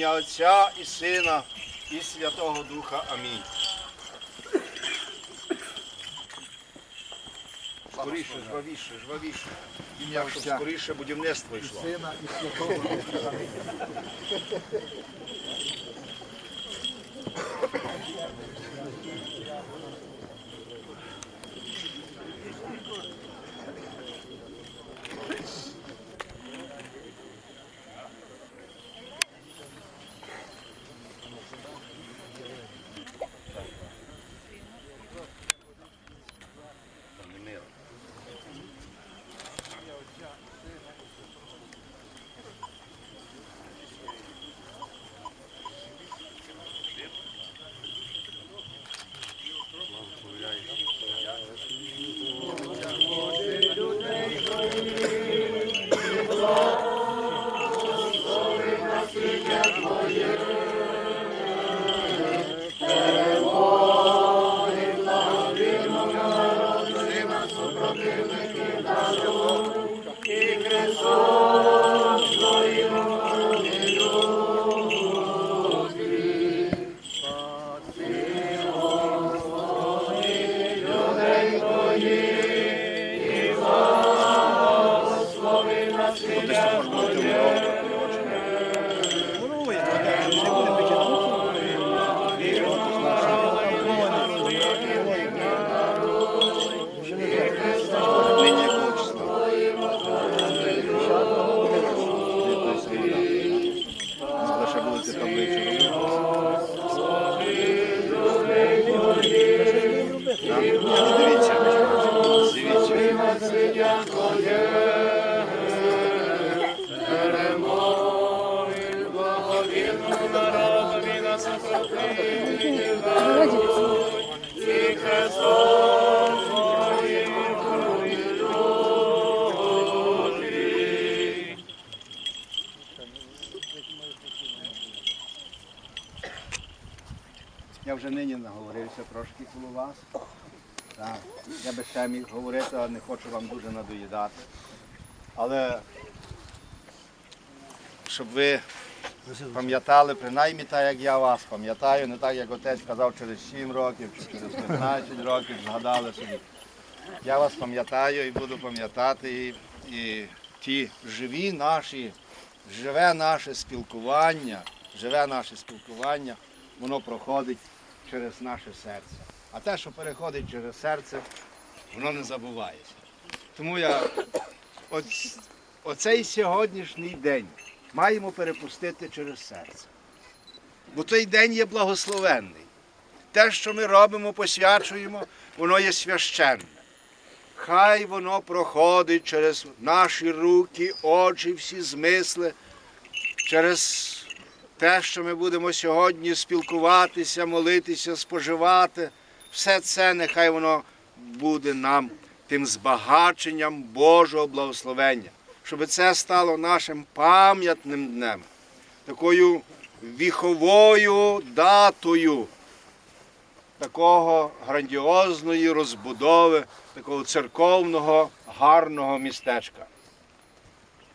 ім'я Отця і Сина і Святого Духа. Амінь. Скоріше, жвавіше, жвавіше. Ім'я щоб скоріше будівництво йшло. Сина і Святого Духа. Нині наговорився трошки коло вас. Так. Я би ще міг говорити, але не хочу вам дуже надоїдати. Але щоб ви пам'ятали, принаймні так, як я вас пам'ятаю, не так, як отець казав через 7 років чи через 15 років, згадали собі. Я вас пам'ятаю і буду пам'ятати і, і ті живі наші, живе наше спілкування, живе наше спілкування, воно проходить через наше серце. А те, що переходить через серце, воно не забувається. Тому я от, оцей сьогоднішній день маємо перепустити через серце. Бо той день є благословенний. Те, що ми робимо, посвячуємо, воно є священне. Хай воно проходить через наші руки, очі, всі змисли, через те, що ми будемо сьогодні спілкуватися, молитися, споживати. Все це нехай воно буде нам тим збагаченням Божого благословення, щоб це стало нашим пам'ятним днем, такою віховою датою такого грандіозної розбудови, такого церковного гарного містечка.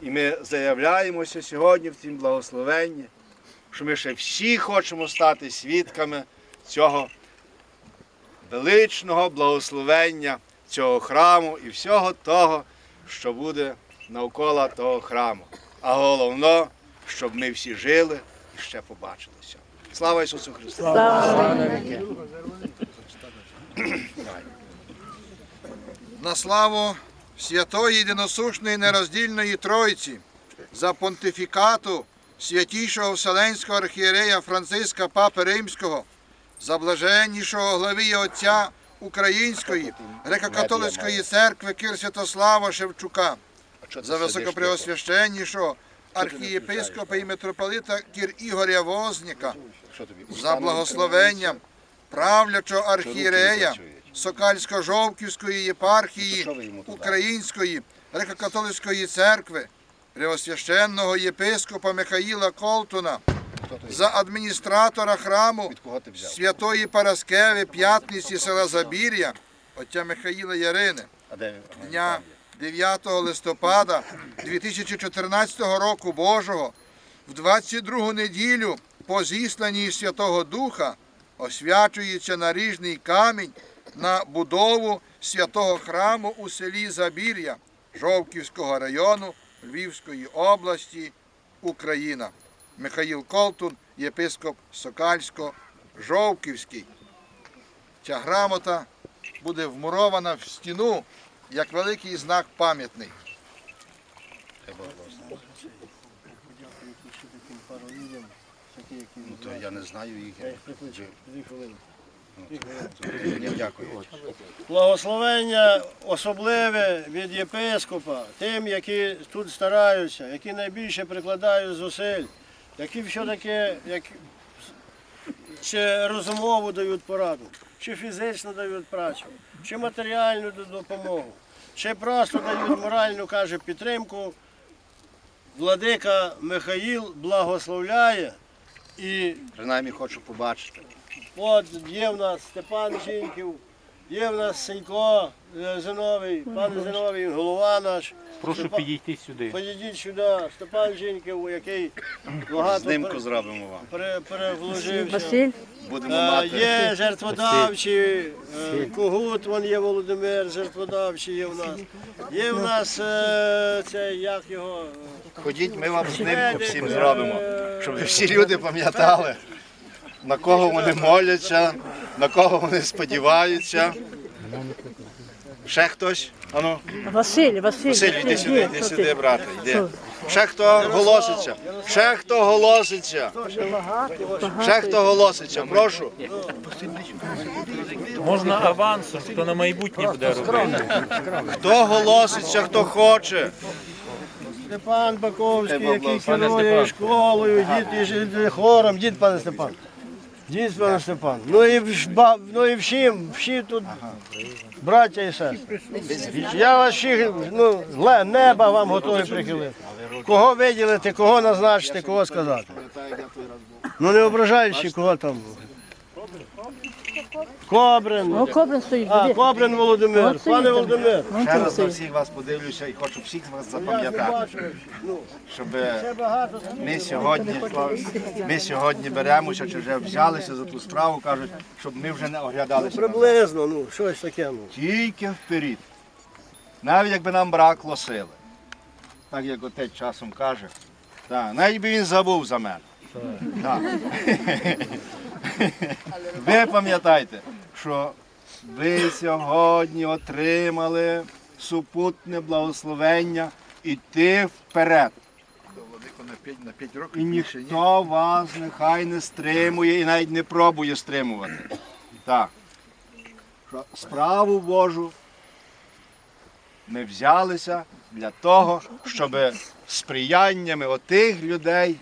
І ми заявляємося сьогодні в цім благословенні, що ми ще всі хочемо стати свідками цього величного благословення цього храму і всього того, що буде навколо того храму. А головно, щоб ми всі жили і ще побачилися. Слава Ісусу Христу! На славу святої єдиносушної нероздільної Тройці за понтифікату святішого Вселенського архієрея Франциска Папи Римського, за блаженнішого глави і отця Української греко-католицької церкви Кир Святослава Шевчука, за високопреосвященнішого архієпископа і митрополита Кір Ігоря Возніка, за благословенням правлячого архієрея Сокальсько-Жовківської єпархії Української греко-католицької церкви, преосвященного єпископа Михаїла Колтуна, за адміністратора храму? Святої Параскеви П'ятниці села Забір'я, отця Михаїла Ярини, дня 9 листопада 2014 року Божого в 22 неділю по зісланні Святого Духа освячується наріжний камінь на будову святого храму у селі Забір'я Жовківського району Львівської області, Україна. Михаїл Колтун, єпископ Сокальсько-Жовківський. Ця грамота буде вмурована в стіну як великий знак пам'ятний. Ну, то я не знаю їх. Ні, Благословення особливе від єпископа, тим, які тут стараються, які найбільше прикладають зусиль, які все-таки як, чи розумову дають пораду, чи фізично дають працю, чи матеріальну допомогу, чи просто дають моральну каже, підтримку. Владика Михаїл благословляє і Принаймні хочу побачити. От є в нас Степан Жінків, є в нас Сенько е, Зиновий, пан Зиновий, голова наш. Прошу Степа- підійти сюди. Підійдіть сюди, Степан Жінків, який багато Знімку пере- зробимо вам. пере- перевложився. Василь, Будемо Е, мати. Є жертводавчі, е, Когут, вон є Володимир, жертводавчий є в нас. Є в нас е, це, як його, Ходіть, ми вам знімку всім зробимо, щоб всі люди пам'ятали, на кого вони моляться, на кого вони сподіваються. Ще хтось? Ану, Василь, Василь, Василь, йди сюди, йди сюди, брате, йди. Ще хто голоситься? Ще хто голоситься? Ще хто голоситься? Прошу. Можна авансом, хто на майбутнє буде робити. Хто голоситься, хто хоче. Степан Баковський, який керує школою, дід хором, дід пане Степан. Дід пане Степан. Ну і, ба- ну і всім, всі тут браття і сестри. Я вас всіх, ну, ле- неба вам готовий прихилити. Кого виділити, кого назначити, кого сказати. Ну не ображаючи, кого там. Кобрин. Ну, Кобрин стоїть. А, де? Кобрин Володимир. От Пане стоїть. Володимир. Вон Ще там раз на стоїть. всіх вас подивлюся і хочу всіх вас запам'ятати. Ну, Щоб ми сьогодні, ми сьогодні беремося, чи вже взялися за ту справу, кажуть, щоб ми вже не оглядалися. назад. Приблизно, ну, щось таке. Ну. Тільки вперед. Навіть якби нам бракло сили. Так як отець часом каже. Так, навіть би він забув за мене. Так. Ви пам'ятайте, що ви сьогодні отримали супутне благословення йти вперед. На 5 років І ніхто вас нехай не стримує і навіть не пробує стримувати. Так. Справу Божу ми взялися для того, щоб сприяннями отих людей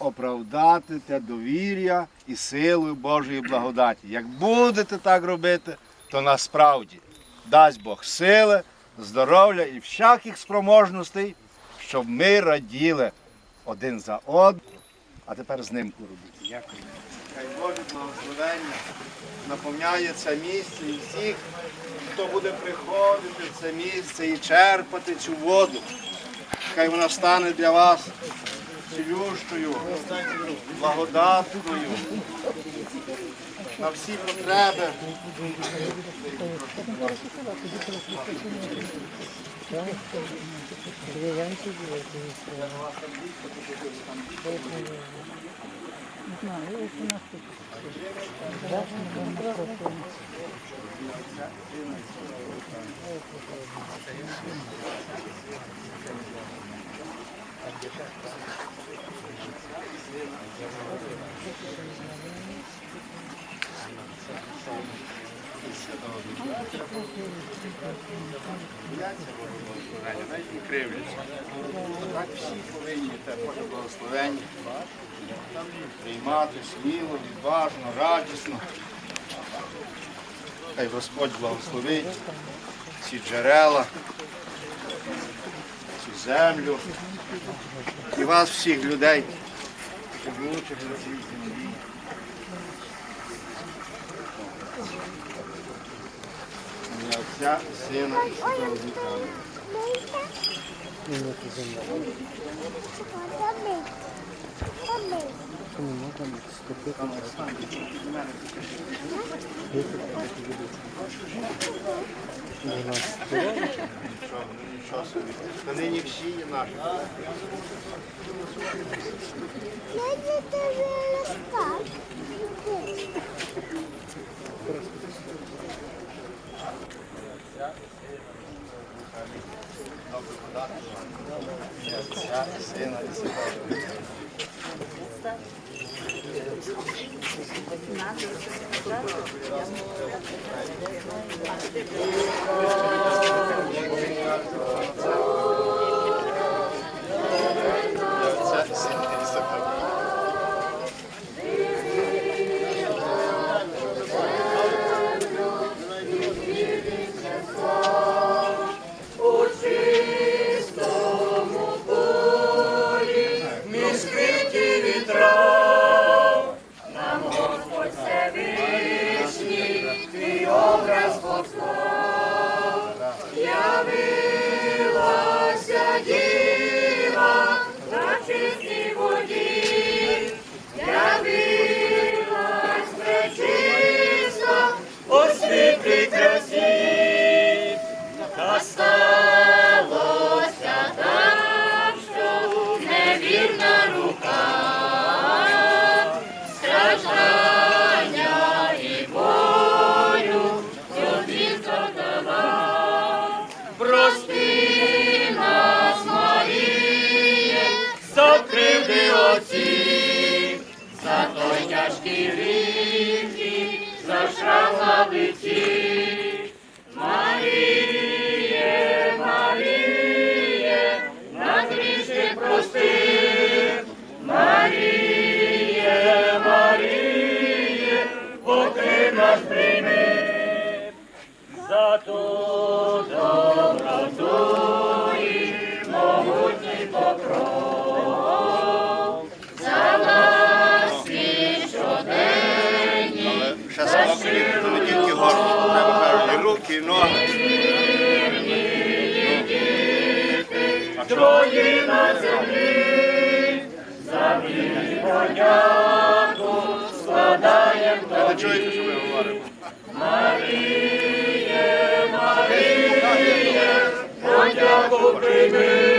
оправдати те довір'я і силою Божої благодаті. Як будете так робити, то насправді дасть Бог сили, здоров'я і всяких спроможностей, щоб ми раділи один за одним. А тепер з ним робити. Дякую. Хай Боже благословення наповняє це місце і всіх, хто буде приходити в це місце і черпати цю воду. Хай вона стане для вас цілющою, благодатною на всі потреби. Навіть не кривляться. Так всі повинні те Боже благословення приймати сміло, відважно, радісно. Хай Господь благословить ці джерела, землю і вас всіх людей, на цій землі. Отця, Сина і? Та нині всі є наші. Сина і Святого лиці. Маріє, Маріє, нас грішки прости. Маріє, Маріє, покри нас прийми. За ту доброту і могутній покров, за ласки кіно. Ну. Твої на землі, за поняку складаєм тобі. Ви чуєте, що ми говоримо? Маріє, Маріє, подяку прийми.